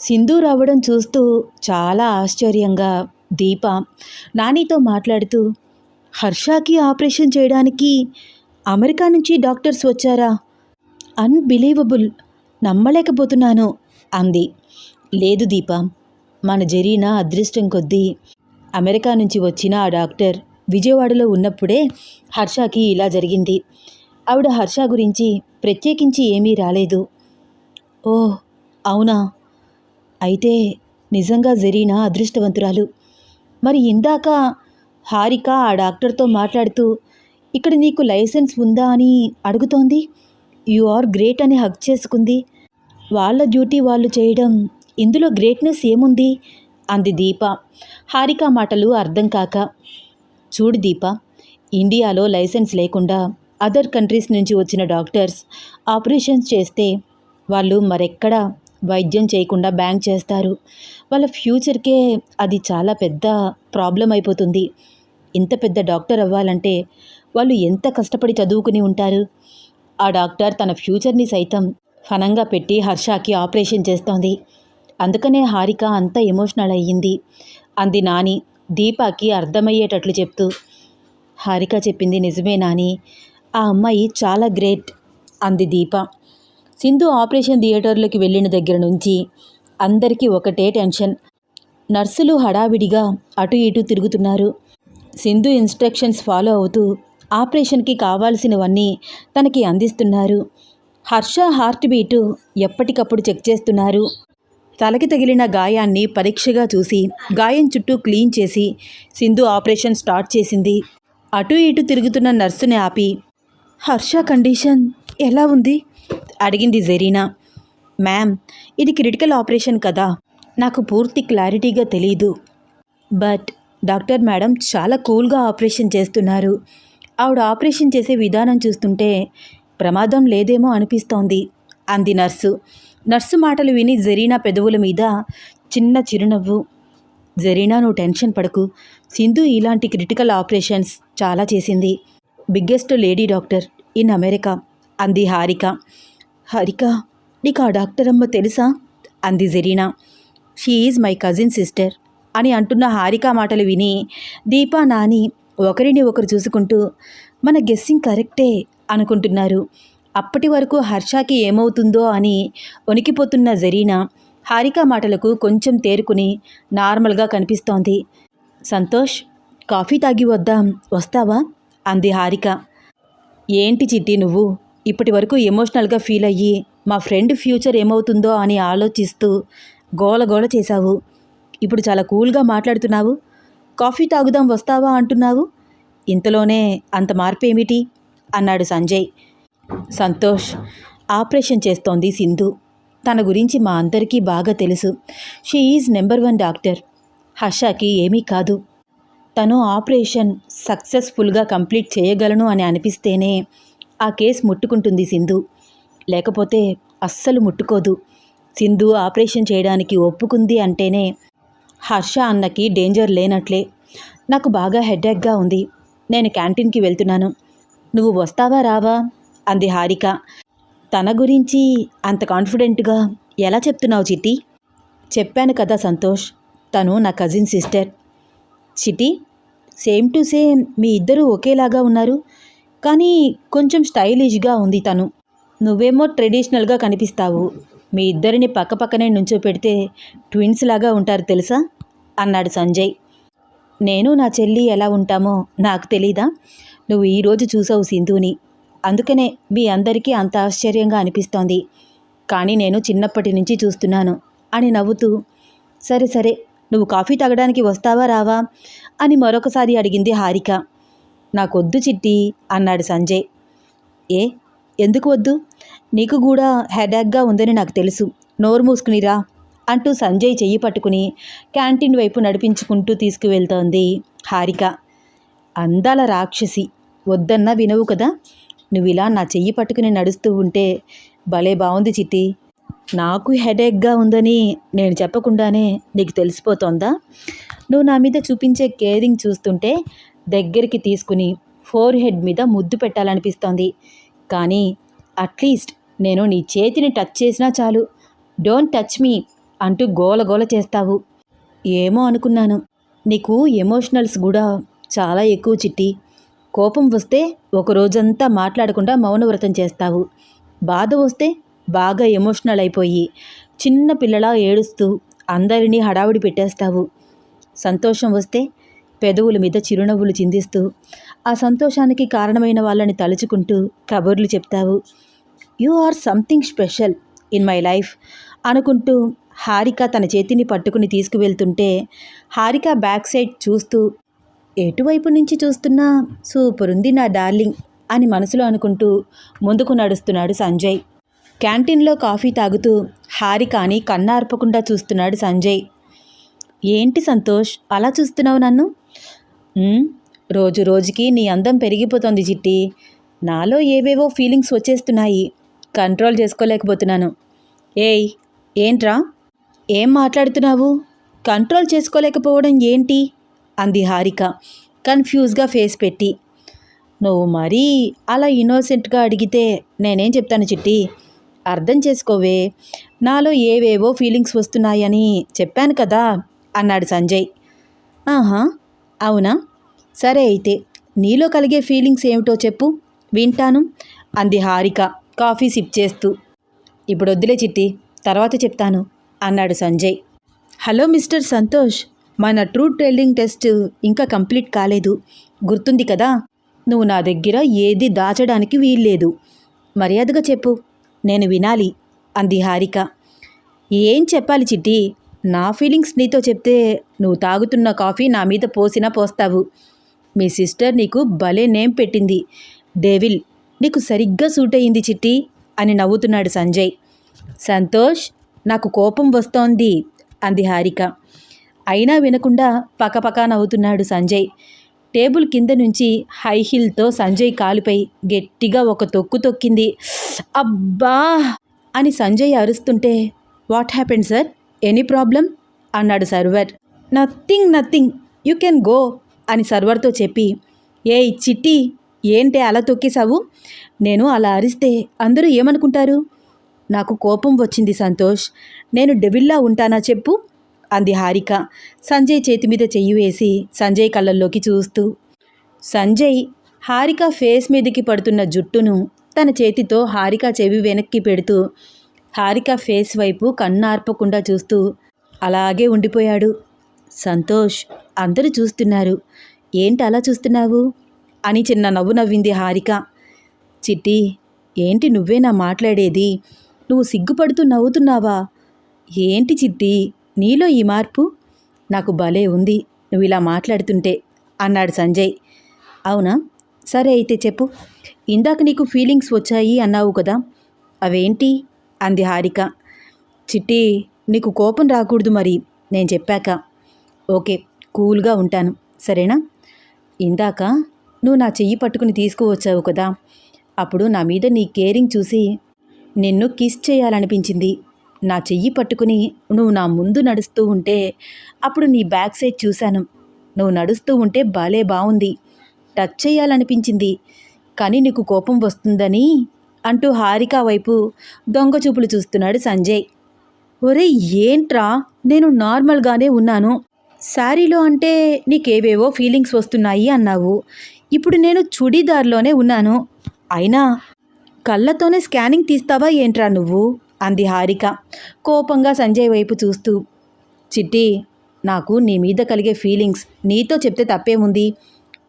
సింధు రావడం చూస్తూ చాలా ఆశ్చర్యంగా దీప నానితో మాట్లాడుతూ హర్షకి ఆపరేషన్ చేయడానికి అమెరికా నుంచి డాక్టర్స్ వచ్చారా? అన్బిలీవబుల్ నమ్మలేకపోతున్నాను అంది. లేదు దీప మన జరిగిన అదృష్టం కొద్దీ అమెరికా నుంచి వచ్చిన ఆ డాక్టర్ విజయవాడలో ఉన్నప్పుడే హర్షకి ఇలా జరిగింది. ఆవిడ హర్ష గురించి ప్రత్యేకించి ఏమీ రాలేదు. ఓ అవునా? అయితే నిజంగా జరీనా అదృష్టవంతురాలు. మరి ఇందాక హారిక ఆ డాక్టర్తో మాట్లాడుతూ ఇక్కడ నీకు లైసెన్స్ ఉందా అని అడుగుతోంది. యు ఆర్ గ్రేట్ అని హక్ చేసుకుంది. వాళ్ళ డ్యూటీ వాళ్ళు చేయడం ఇందులో గ్రేట్నెస్ ఏముంది? అంది దీప. హారిక మాటలు అర్థం కాక చూడు దీప ఇండియాలో లైసెన్స్ లేకుండా అదర్ కంట్రీస్ నుంచి వచ్చిన డాక్టర్స్ ఆపరేషన్స్ చేస్తే వాళ్ళు మరెక్కడా వైద్యం చేయకుండా బ్యాంక్ చేస్తారు. వాళ్ళ ఫ్యూచర్కే అది చాలా పెద్ద ప్రాబ్లం అయిపోతుంది. ఇంత పెద్ద డాక్టర్ అవ్వాలంటే వాళ్ళు ఎంత కష్టపడి చదువుకుని ఉంటారు? ఆ డాక్టర్ తన ఫ్యూచర్ని సైతం ఫనంగా పెట్టి హర్షకి ఆపరేషన్ చేస్తోంది. అందుకనే హారిక అంత ఎమోషనల్ అయ్యింది. అంది నాని దీపాకి అర్థమయ్యేటట్లు చెప్తూ. హారిక చెప్పింది నిజమే నాని. ఆ అమ్మాయి చాలా గ్రేట్ అంది దీప. సింధు ఆపరేషన్ థియేటర్లోకి వెళ్ళిన దగ్గర నుంచి అందరికీ ఒకటే టెన్షన్. నర్సులు హడావిడిగా అటు ఇటు తిరుగుతున్నారు. సింధు ఇన్స్ట్రక్షన్స్ ఫాలో అవుతూ ఆపరేషన్కి కావాల్సినవన్నీ తనకి అందిస్తున్నారు. హర్ష హార్ట్ బీటు ఎప్పటికప్పుడు చెక్ చేస్తున్నారు. తలకి తగిలిన గాయాన్ని పరీక్షగా చూసి గాయం చుట్టూ క్లీన్ చేసి సింధు ఆపరేషన్ స్టార్ట్ చేసింది. అటు ఇటు తిరుగుతున్న నర్సుని ఆపి హర్ష కండిషన్ ఎలా ఉంది? అడిగింది జెరీనా. మ్యామ్ ఇది క్రిటికల్ ఆపరేషన్ కదా. నాకు పూర్తి క్లారిటీగా తెలీదు. బట్ డాక్టర్ మేడం చాలా కూల్గా ఆపరేషన్ చేస్తున్నారు. ఆవిడ ఆపరేషన్ చేసే విధానం చూస్తుంటే ప్రమాదం లేదేమో అనిపిస్తోంది అంది నర్సు. నర్సు మాటలు విని జరీనా పెదవుల మీద చిన్న చిరునవ్వు. జరీనా నువ్వు టెన్షన్ పడకు. సింధు ఇలాంటి క్రిటికల్ ఆపరేషన్స్ చాలా చేసింది. Biggest lady doctor in America అంది హారిక. హరిక నీకు ఆ డాక్టర్ అమ్మ తెలుసా? అంది Zarina. She is my cousin sister అని అంటున్న హారిక మాటలు విని దీపా నాని ఒకరిని ఒకరు చూసుకుంటూ మన గెస్సింగ్ కరెక్టే అనుకుంటున్నారు. అప్పటి వరకు హర్షకి ఏమవుతుందో అని వణికిపోతున్న జరీనా హారిక మాటలకు కొంచెం తేరుకుని నార్మల్గా కనిపిస్తోంది. సంతోష్ కాఫీ తాగి వద్దాం వస్తావా? అంది హారిక. ఏంటి చిట్టి నువ్వు? ఇప్పటి వరకు ఎమోషనల్గా ఫీల్ అయ్యి మా ఫ్రెండ్ ఫ్యూచర్ ఏమవుతుందో అని ఆలోచిస్తూ గోల గోల చేశావు. ఇప్పుడు చాలా కూల్గా మాట్లాడుతున్నావు. కాఫీ తాగుదాం వస్తావా అంటున్నావు. ఇంతలోనే అంత మార్పు ఏమిటి అన్నాడు సంజయ్. సంతోష్ ఆపరేషన్ చేస్తోంది సింధు. తన గురించి మా అందరికీ బాగా తెలుసు. She is number one doctor హర్షకి ఏమీ కాదు. తను ఆపరేషన్ సక్సెస్ఫుల్గా కంప్లీట్ చేయగలను అని అనిపిస్తేనే ఆ కేసు ముట్టుకుంటుంది సింధు. లేకపోతే అస్సలు ముట్టుకోదు. సింధు ఆపరేషన్ చేయడానికి ఒప్పుకుంది అంటేనే హర్ష అన్నకి డేంజర్ లేనట్లే. నాకు బాగా హెడ్డేక్గా ఉంది. నేను క్యాంటీన్కి వెళ్తున్నాను. నువ్వు వస్తావా రావా? అంది హారిక. తన గురించి అంత కాన్ఫిడెంట్గా ఎలా చెప్తున్నావు చిట్టి? చెప్పాను కదా సంతోష్. తను నా కజిన్ సిస్టర్. చిటి సేమ్ టు సేమ్ మీ ఇద్దరూ ఒకేలాగా ఉన్నారు? కానీ కొంచెం స్టైలిష్గా ఉంది తను. నువ్వేమో ట్రెడిషనల్గా కనిపిస్తావు. మీ ఇద్దరిని పక్కపక్కనే నుంచో పెడితే ట్విన్స్ లాగా ఉంటారు తెలుసా? అన్నాడు సంజయ్. నేను నా చెల్లి ఎలా ఉంటామో నాకు తెలీదా? నువ్వు ఈరోజు చూసావు సింధుని. అందుకనే మీ అందరికీ అంత ఆశ్చర్యంగా అనిపిస్తోంది. కానీ నేను చిన్నప్పటి నుంచి చూస్తున్నాను అని నవ్వుతూ సరే సరే నువ్వు కాఫీ తాగడానికి వస్తావా రావా అని మరొకసారి అడిగింది హారిక. నాకొద్దు చిట్టి అన్నాడు సంజయ్. ఏ? ఎందుకు వద్దు? నీకు కూడా హెడాక్గా ఉందని నాకు తెలుసు. నోరు మూసుకునిరా అంటూ సంజయ్ చెయ్యి పట్టుకుని క్యాంటీన్ వైపు నడిపించుకుంటూ తీసుకువెళ్తోంది హారిక. అందాల రాక్షసి వద్దన్నా వినవు కదా? నువ్వు ఇలా నా చెయ్యి పట్టుకుని నడుస్తూ ఉంటే భలే బాగుంది చిట్టి. నాకు హెడేక్గా ఉందని నేను చెప్పకుండానే నీకు తెలిసిపోతోందా? నువ్వు నా మీద చూపించే కేరింగ్ చూస్తుంటే దగ్గరికి తీసుకుని ఫోర్ హెడ్ మీద ముద్దు పెట్టాలనిపిస్తోంది. కానీ అట్లీస్ట్ నేను నీ చేతిని టచ్ చేసినా చాలు. డోంట్ టచ్ మీ అంటూ గోల గోల చేస్తావు. ఏమో అనుకున్నాను. నీకు ఎమోషనల్స్ కూడా చాలా ఎక్కువ చిట్టి. కోపం వస్తే ఒక రోజంతా మాట్లాడకుండా మౌనవ్రతం చేస్తావు. బాధ వస్తే బాగా ఎమోషనల్ అయిపోయి చిన్న పిల్లలా ఏడుస్తూ అందరినీ హడావిడి పెట్టేస్తావు. సంతోషం వస్తే పెదవుల మీద చిరునవ్వులు చిందిస్తూ ఆ సంతోషానికి కారణమైన వాళ్ళని తలుచుకుంటూ కబుర్లు చెప్తావు. You are something special in my life అనుకుంటూ హారిక తన చేతిని పట్టుకుని తీసుకువెళ్తుంటే హారిక బ్యాక్ సైడ్ చూస్తూ ఎటువైపు నుంచి చూస్తున్నా సూపర్ ఉంది నా డార్లింగ్ అని మనసులో అనుకుంటూ ముందుకు నడుస్తున్నాడు సంజయ్. క్యాంటీన్లో కాఫీ తాగుతూ హారికాని కన్నార్పకుండా చూస్తున్నాడు సంజయ్. ఏంటి సంతోష్ అలా చూస్తున్నావు నన్ను? రోజు రోజుకి నీ అందం పెరిగిపోతోంది చిట్టి. నాలో ఏవేవో ఫీలింగ్స్ వచ్చేస్తున్నాయి. కంట్రోల్ చేసుకోలేకపోతున్నాను. ఏయ్ ఏంట్రా? ఏం మాట్లాడుతున్నావు? కంట్రోల్ చేసుకోలేకపోవడం ఏంటి? అంది హారిక కన్ఫ్యూజ్గా ఫేస్ పెట్టి. నువ్వు మరీ అలా ఇన్నోసెంట్గా అడిగితే నేనేం చెప్తాను చిట్టి? అర్థం చేసుకోవే. నాలో ఏవేవో ఫీలింగ్స్ వస్తున్నాయని చెప్పాను కదా అన్నాడు సంజయ్. ఆహా అవునా? సరే అయితే నీలో కలిగే ఫీలింగ్స్ ఏమిటో చెప్పు. వింటాను. అంది హారిక కాఫీ సిప్ చేస్తూ. ఇప్పుడు వద్దులే చిట్టి తర్వాత చెప్తాను అన్నాడు సంజయ్. హలో మిస్టర్ సంతోష్ మన ట్రూ ట్రైలింగ్ టెస్ట్ ఇంకా కంప్లీట్ కాలేదు. గుర్తుంది కదా నువ్వు నా దగ్గర ఏది దాచడానికి వీల్లేదు. మర్యాదగా చెప్పు నేను వినాలి అంది హారిక. ఏం చెప్పాలి చిట్టి నా ఫీలింగ్స్ నీతో చెప్తే నువ్వు తాగుతున్న కాఫీ నా మీద పోసినా పోస్తావు. మీ సిస్టర్ నీకు భలే నేమ్ పెట్టింది. డేవిల్ నీకు సరిగ్గా సూట్ అయింది చిట్టి అని నవ్వుతున్నాడు సంజయ్. సంతోష్ నాకు కోపం వస్తోంది అంది హారిక. అయినా వినకుండా పకపకా నవ్వుతున్నాడు సంజయ్. టేబుల్ కింద నుంచి హై హీల్తో సంజయ్ కాలుపై గట్టిగా ఒక తొక్కు తొక్కింది. అబ్బా! అని Sanjay అరుస్తుంటే what happened sir? Any problem? అన్నాడు server. Nothing nothing. You can go. అని సర్వర్తో చెప్పి ఏయ్ చిట్టి ఏంటే అలా తొక్కేశావు? నేను అలా అరిస్తే అందరూ ఏమనుకుంటారు? నాకు కోపం వచ్చింది సంతోష్. నేను డెవిల్లా ఉంటానా చెప్పు అంది హారిక సంజయ్ చేతి మీద చెయ్యి వేసి సంజయ్ కళ్ళల్లోకి చూస్తూ. సంజయ్ హారిక ఫేస్ మీదకి పడుతున్న జుట్టును తన చేతితో హారిక చెవి వెనక్కి పెడుతూ హారిక ఫేస్ వైపు కన్ను ఆర్పకుండా చూస్తూ అలాగే ఉండిపోయాడు. సంతోష్ అందరూ చూస్తున్నారు. ఏంటి అలా చూస్తున్నావు? అని చిన్న నవ్వు నవ్వింది హారిక. చిట్టి ఏంటి నువ్వేనా మాట్లాడేది? నువ్వు సిగ్గుపడుతూ నవ్వుతున్నావా? ఏంటి చిట్టి నీలో ఈ మార్పు? నాకు భలే ఉంది నువ్వు ఇలా మాట్లాడుతుంటే అన్నాడు సంజయ్. అవునా? సరే అయితే చెప్పు. ఇందాక నీకు ఫీలింగ్స్ వచ్చాయి అన్నావు కదా అవేంటి? అంది హారిక. చిట్టి నీకు కోపం రాకూడదు మరి నేను చెప్పాక. ఓకే కూల్గా ఉంటాను. సరేనా? ఇందాక నువ్వు నా చెయ్యి పట్టుకుని తీసుకువచ్చావు కదా. అప్పుడు నా మీద నీ కేరింగ్ చూసి నిన్ను కిస్ చేయాలనిపించింది. నా చెయ్యి పట్టుకుని నువ్వు నా ముందు నడుస్తూ ఉంటే అప్పుడు నీ బ్యాక్ సైడ్ చూశాను. నువ్వు నడుస్తూ ఉంటే భలే బాగుంది టచ్ చేయాలనిపించింది. కానీ నీకు కోపం వస్తుందని అంటూ హారిక వైపు దొంగ చూపులు చూస్తున్నాడు సంజయ్. ఒరే ఏంట్రా? నేను నార్మల్గానే ఉన్నాను. శారీలో అంటే నీకేవేవో ఫీలింగ్స్ వస్తున్నాయి అన్నావు. ఇప్పుడు నేను చుడీదార్లోనే ఉన్నాను. అయినా కళ్ళతోనే స్కానింగ్ తీస్తావా ఏంట్రా నువ్వు? అంది హారిక కోపంగా సంజయ్ వైపు చూస్తూ. చిట్టి నాకు నీ మీద కలిగే ఫీలింగ్స్ నీతో చెప్తే తప్పేముంది?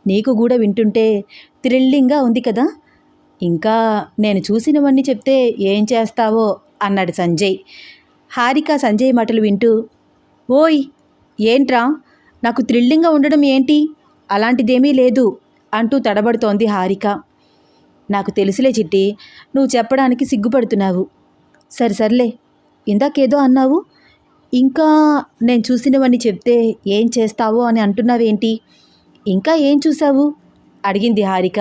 నీకు కూడా వింటుంటే థ్రిల్లింగ్గా ఉంది కదా? ఇంకా నేను చూసినవన్నీ చెప్తే ఏం చేస్తావో? అన్నాడు సంజయ్. హారిక సంజయ్ మాటలు వింటూ ఓయ్ ఏంట్రా? నాకు థ్రిల్లింగ్గా ఉండడం ఏంటి? అలాంటిదేమీ లేదు అంటూ తడబడుతోంది హారిక. నాకు తెలుసులే చిట్టి నువ్వు చెప్పడానికి సిగ్గుపడుతున్నావు. సరే సర్లే. ఇందాకేదో అన్నావు. ఇంకా నేను చూసినవన్నీ చెప్తే ఏం చేస్తావో అని అంటున్నావేంటి? ఇంకా ఏం చూసావు అడిగింది హారిక.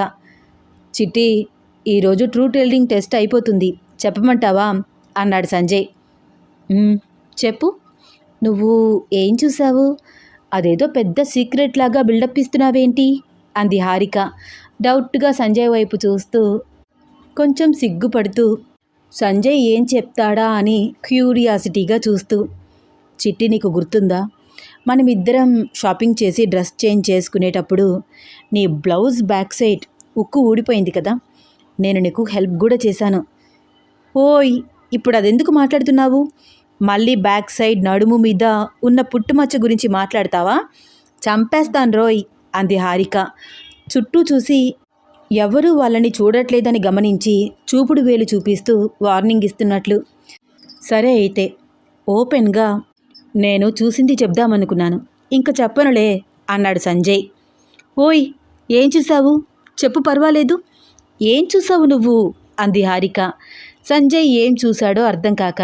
చిట్టి ఈరోజు ట్రూ టెల్లింగ్ టెస్ట్ అయిపోతుంది. చెప్పమంటావా? అన్నాడు సంజయ్. చెప్పు. నువ్వు ఏం చూసావు అదేదో పెద్ద సీక్రెట్ లాగా బిల్డప్ ఇస్తున్నావేంటి? అంది హారిక డౌట్గా సంజయ్ వైపు చూస్తూ కొంచెం సిగ్గుపడుతూ సంజయ్ ఏం చెప్తాడా అని క్యూరియాసిటీగా చూస్తూ చిట్టి నీకు గుర్తుందా? మనమిద్దరం షాపింగ్ చేసి డ్రెస్ చేంజ్ చేసుకునేటప్పుడు నీ బ్లౌజ్ బ్యాక్ సైడ్ ఉక్కు ఊడిపోయింది కదా? నేను నీకు హెల్ప్ కూడా చేశాను. ఓయ్ ఇప్పుడు అదెందుకు మాట్లాడుతున్నావు? మళ్ళీ బ్యాక్ సైడ్ నడుము మీద ఉన్న పుట్టుమచ్చ గురించి మాట్లాడతావా? చంపేస్తాను రోయ్ అంది హారిక. చుట్టూ చూసి ఎవరూ వాళ్ళని చూడట్లేదని గమనించి చూపుడు వేలు చూపిస్తూ వార్నింగ్ ఇస్తున్నట్లు. సరే అయితే ఓపెన్గా నేను చూసింది చెప్దామనుకున్నాను. ఇంక చెప్పనులే అన్నాడు సంజయ్. ఓయ్ ఏం చూసావు చెప్పు పర్వాలేదు. ఏం చూసావు నువ్వు? అంది హారిక. సంజయ్ ఏం చూశాడో అర్థం కాక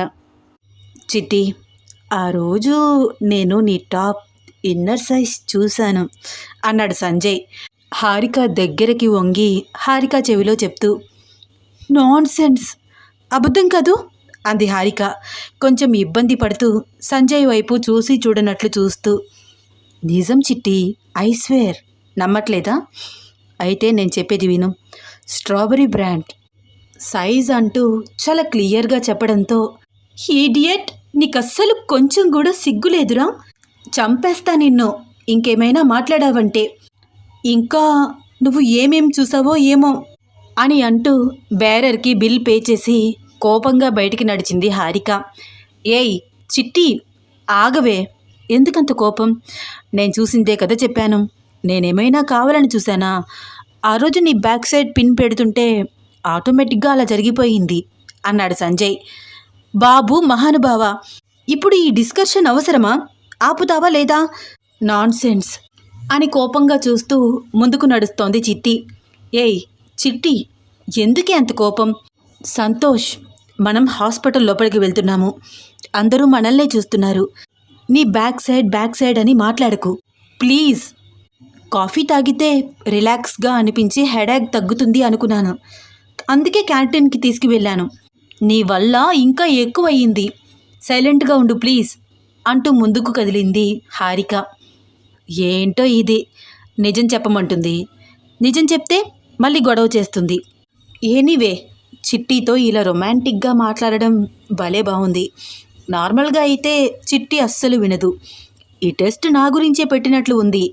చిట్టి ఆ రోజు నేను నీ టాప్ ఇన్నర్ సైజ్ చూశాను అన్నాడు సంజయ్. హారిక దగ్గరికి వంగి హారిక చెవిలో చెప్తూ నాన్ సెన్స్ అబద్ధం కాదు అంది హారిక. కొంచెం ఇబ్బంది పడుతూ సంజయ్ వైపు చూసి చూడనట్లు చూస్తూ నిజం చిట్టి ఐస్వేర్ నమ్మట్లేదా? అయితే నేను చెప్పేది విను. Strawberry brand. సైజ్ అంటూ చాలా క్లియర్గా చెప్పడంతో ఈడియట్ నీకు అస్సలు కొంచెం కూడా సిగ్గులేదురా చంపేస్తా నిన్ను. ఇంకేమైనా మాట్లాడావంటే. ఇంకా నువ్వు ఏమేం చూసావో ఏమో అని అంటూ బేరర్కి బిల్ పే చేసి కోపంగా బయటికి నడిచింది హారిక. ఏయ్ చిట్టి ఆగవే. ఎందుకంత కోపం? నేను చూసిందే కదా చెప్పాను. నేనేమైనా కావాలని చూశానా? ఆ రోజు నీ బ్యాక్ సైడ్ పిన్ పెడుతుంటే ఆటోమేటిక్గా అలా జరిగిపోయింది అన్నాడు సంజయ్. బాబు మహానుభావ ఇప్పుడు ఈ డిస్కషన్ అవసరమా? ఆపుతావా లేదా? నాన్ సెన్స్ అని కోపంగా చూస్తూ ముందుకు నడుస్తోంది చిట్టి. ఏయ్ చిట్టి ఎందుకే అంత కోపం? సంతోష్ మనం హాస్పిటల్ లోపలికి వెళ్తున్నాము. అందరూ మనల్నే చూస్తున్నారు. నీ బ్యాక్ సైడ్ బ్యాక్ సైడ్ అని మాట్లాడకు. ప్లీజ్. కాఫీ తాగితే రిలాక్స్గా అనిపించి హెడేక్ తగ్గుతుంది అనుకున్నాను. అందుకే క్యాంటీన్కి తీసుకువెళ్ళాను. నీ వల్ల ఇంకా ఎక్కువయ్యింది. సైలెంట్గా ఉండు ప్లీజ్ అంటూ ముందుకు కదిలింది హారిక. ఏంటో ఇది? నిజం చెప్పమంటుంది. నిజం చెప్తే మళ్ళీ గొడవ చేస్తుంది. ఎనీవే చిట్టితో ఇలా రొమాంటిక్గా మాట్లాడడం భలే బాగుంది నార్మల్గా అయితే చిట్టి అస్సలు వినదు. ఈ టెస్ట్ నా గురించే పెట్టినట్లు ఉంది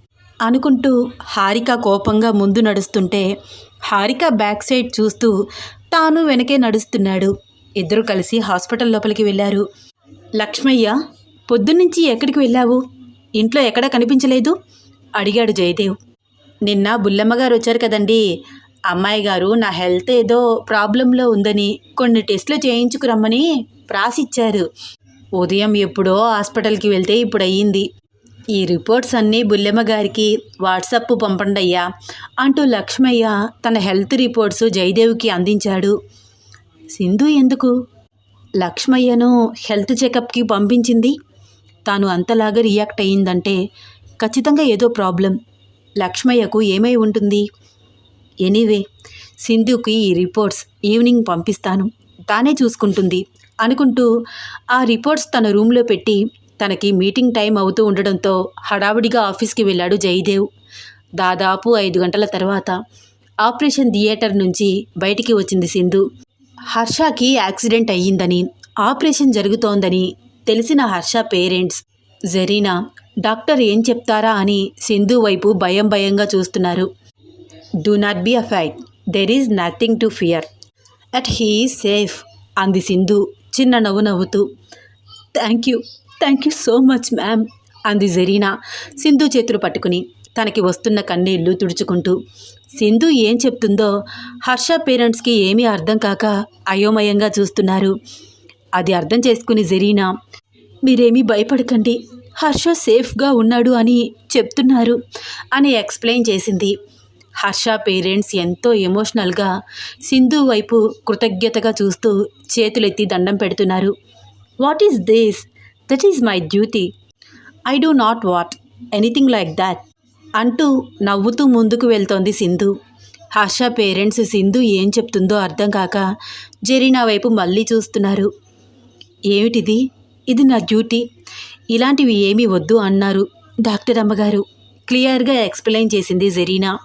అనుకుంటూ హారిక కోపంగా ముందు నడుస్తుంటే హారిక బ్యాక్ సైడ్ చూస్తూ తాను వెనకే నడుస్తున్నాడు. ఇద్దరు కలిసి హాస్పిటల్ లోపలికి వెళ్ళారు. లక్ష్మయ్య పొద్దున్నుంచి ఎక్కడికి వెళ్ళావు? ఇంట్లో ఎక్కడా కనిపించలేదు? అడిగాడు జయదేవ్. నిన్న బుల్లమ్మ గారు వచ్చారు కదండి. అమ్మాయి గారు నా హెల్త్ ఏదో ప్రాబ్లంలో ఉందని కొన్ని టెస్టులు చేయించుకురమ్మని ప్రాసిచ్చారు ఉదయం ఎప్పుడో హాస్పిటల్కి వెళ్తే ఇప్పుడు అయ్యింది. ఈ రిపోర్ట్స్ అన్నీ బుల్లెమ్మ గారికి వాట్సప్ పంపండయ్యా అంటూ లక్ష్మయ్య తన హెల్త్ రిపోర్ట్స్ జయదేవ్కి అందించాడు. సింధు ఎందుకు? లక్ష్మయ్యను హెల్త్ చెకప్కి పంపించింది. తాను అంతలాగా రియాక్ట్ అయ్యిందంటే ఖచ్చితంగా ఏదో ప్రాబ్లం. లక్ష్మయ్యకు ఏమై ఉంటుంది? ఎనీవే సింధుకి ఈ రిపోర్ట్స్ ఈవినింగ్ పంపిస్తాను. తానే చూసుకుంటుంది అనుకుంటూ ఆ రిపోర్ట్స్ తన రూమ్లో పెట్టి తనకి మీటింగ్ టైం అవుతూ ఉండడంతో హడావుడిగా ఆఫీస్కి వెళ్ళాడు జయదేవ్. దాదాపు ఐదు గంటల తర్వాత ఆపరేషన్ థియేటర్ నుంచి బయటికి వచ్చింది సింధు. హర్షకి యాక్సిడెంట్ అయ్యిందని ఆపరేషన్ జరుగుతోందని తెలిసిన హర్ష పేరెంట్స్ జరీనా డాక్టర్ ఏం చెప్తారా అని సింధు వైపు భయం భయంగా చూస్తున్నారు. Do not be afraid there is nothing to fear. At he safe అంది సింధు చిన్న నవ్వు నవ్వుతూ. Thank you thank you so much ma'am అంది జరీనా సింధు చేతులు పట్టుకుని. తనకి వస్తున్న కన్నీళ్ళు తుడుచుకుంటూ సింధు ఏం చెప్తుందో హర్ష పేరెంట్స్కి ఏమీ అర్థం కాక అయోమయంగా చూస్తున్నారు. అది అర్థం చేసుకుని జరీనా మీరేమీ భయపడకండి. హర్ష సేఫ్గా ఉన్నాడు అని చెప్తున్నారు అని ఎక్స్ప్లెయిన్ చేసింది. హర్ష పేరెంట్స్ ఎంతో ఎమోషనల్గా సింధు వైపు కృతజ్ఞతగా చూస్తూ చేతులెత్తి దండం పెడుతున్నారు. What is this? That is my duty. I do not want. Anything like that. అంటూ నవ్వుతూ ముందుకు వెళ్తోంది సింధు. హర్ష పేరెంట్స్ సింధు ఏం చెప్తుందో అర్థం కాక జెరీనా వైపు మళ్ళీ చూస్తున్నారు. ఏమిటిది? ఇది నా డ్యూటీ. ఇలాంటివి ఏమీ వద్దు అన్నారు డాక్టర్ అమ్మగారు. క్లియర్గా ఎక్స్ప్లెయిన్ చేసింది జెరీనా.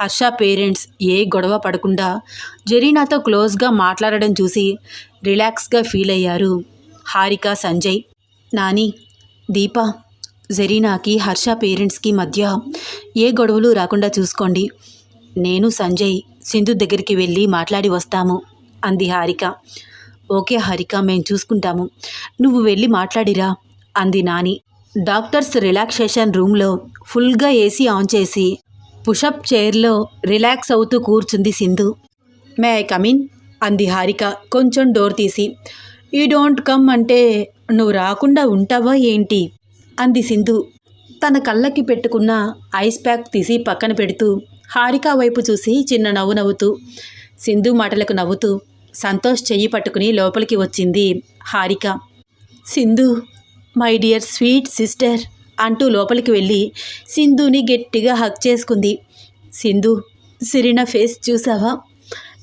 హర్ష పేరెంట్స్ ఏ గొడవ పడకుండా జరీనాతో క్లోజ్గా మాట్లాడడం చూసి రిలాక్స్గా ఫీల్ అయ్యారు హారిక సంజయ్. నాని దీప జరీనాకి హర్ష పేరెంట్స్కి మధ్య ఏ గొడవలు రాకుండా చూసుకోండి. నేను సంజయ్ సింధు దగ్గరికి వెళ్ళి మాట్లాడి వస్తాము అంది హారిక. ఓకే హారిక మేం చూసుకుంటాము. నువ్వు వెళ్ళి మాట్లాడిరా అంది నాని. డాక్టర్స్ రిలాక్సేషన్ రూమ్లో ఫుల్గా ఏసీ ఆన్ చేసి పుషప్ చైర్లో రిలాక్స్ అవుతూ కూర్చుంది సింధు. మే ఐ కమిన్ అంది హారిక కొంచెం డోర్ తీసి. యూ డోంట్ కమ్ అంటే నువ్వు రాకుండా ఉంటావా ఏంటి? అంది సింధు. తన కళ్ళకి పెట్టుకున్న ఐస్ ప్యాక్ తీసి పక్కన పెడుతూ హారిక వైపు చూసి చిన్న నవ్వు నవ్వుతూ సింధు మాటలకు నవ్వుతూ సంతోష్ చెయ్యి పట్టుకుని లోపలికి వచ్చింది Harika. Sindhu my dear sweet sister అంటూ లోపలికి వెళ్ళి సింధుని గట్టిగా హక్ చేసుకుంది. సింధు సిరిన ఫేస్ చూసావా?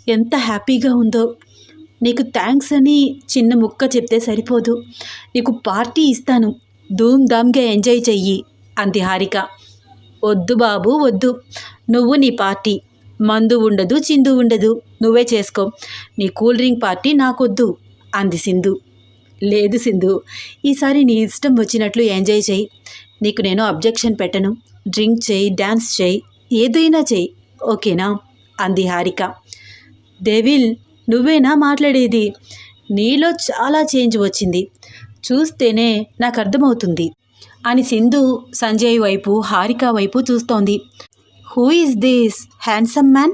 ఎంత హ్యాపీగా ఉందో. నీకు థ్యాంక్స్ అని చిన్న ముక్క చెప్తే సరిపోదు. నీకు పార్టీ ఇస్తాను. ధూమ్ధామ్గా ఎంజాయ్ చెయ్యి అంది హారిక. వద్దు బాబు వద్దు. నువ్వు నీ పార్టీ. మందు ఉండదు చిందు ఉండదు. నువ్వే చేసుకో. నీ కూల్ డ్రింక్ పార్టీ నాకొద్దు అంది సింధు. లేదు సింధు ఈసారి నీ ఇష్టం వచ్చినట్లు ఎంజాయ్ చేయి నీకు నేను అబ్జెక్షన్ పెట్టను. డ్రింక్ చేయి డ్యాన్స్ చేయి ఏదైనా చేయి ఓకేనా? అంది హారిక. డెవిల్ నువ్వేనా మాట్లాడేది? నీలో చాలా చేంజ్ వచ్చింది. చూస్తేనే నాకు అర్థమవుతుంది అని సింధు సంజయ్ వైపు హారిక వైపు చూస్తోంది. Who is this handsome man?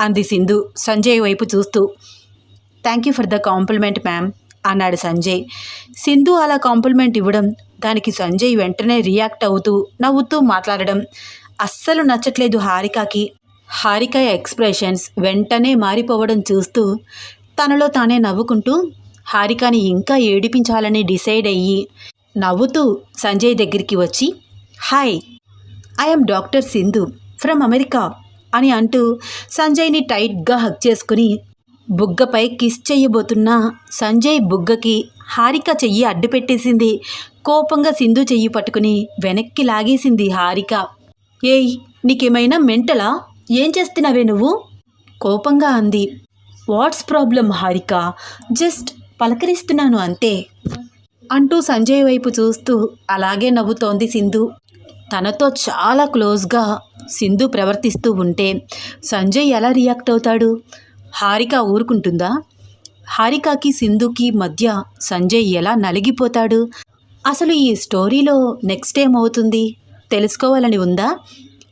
అంది సింధు సంజయ్ వైపు చూస్తూ. Thank you for the compliment ma'am అన్నాడు సంజయ్. సింధు అలా కాంప్లిమెంట్ ఇవ్వడం దానికి సంజయ్ వెంటనే రియాక్ట్ అవుతూ నవ్వుతూ మాట్లాడడం అస్సలు నచ్చట్లేదు హారికకి. హారిక ఎక్స్ప్రెషన్స్ వెంటనే మారిపోవడం చూస్తూ తనలో తానే నవ్వుకుంటూ హారికని ఇంకా ఏడిపించాలని డిసైడ్ అయ్యి నవ్వుతూ సంజయ్ దగ్గరికి వచ్చి hi I'm doctor Sindhu from America అని అంటూ సంజయ్ని టైట్గా హక్ చేసుకుని బుగ్గపై కిస్ చేయబోతున్న సంజయ్ బుగ్గకి హారిక చెయ్యి అడ్డుపెట్టేసింది కోపంగా సింధు చెయ్యి పట్టుకుని వెనక్కి లాగేసింది హారిక. ఏయ్ నీకేమైనా మెంటలా? ఏం చేస్తున్నావే నువ్వు? కోపంగా అంది. వాట్స్ ప్రాబ్లం హారిక జస్ట్ పలకరిస్తున్నాను అంతే. అంటూ సంజయ్ వైపు చూస్తూ అలాగే నవ్వుతోంది సింధు. తనతో చాలా క్లోజ్గా సింధు ప్రవర్తిస్తూ ఉంటే సంజయ్ ఎలా రియాక్ట్ అవుతాడు? హారిక ఊరుకుంటుందా? హారికకి సింధుకి మధ్య సంజయ్ ఎలా నలిగిపోతాడు? అసలు ఈ స్టోరీలో నెక్స్ట్ ఏమవుతుంది తెలుసుకోవాలని ఉందా?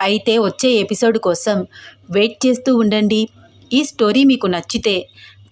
అయితే వచ్చే ఎపిసోడ్ కోసం వెయిట్ చేస్తూ ఉండండి. ఈ స్టోరీ మీకు నచ్చితే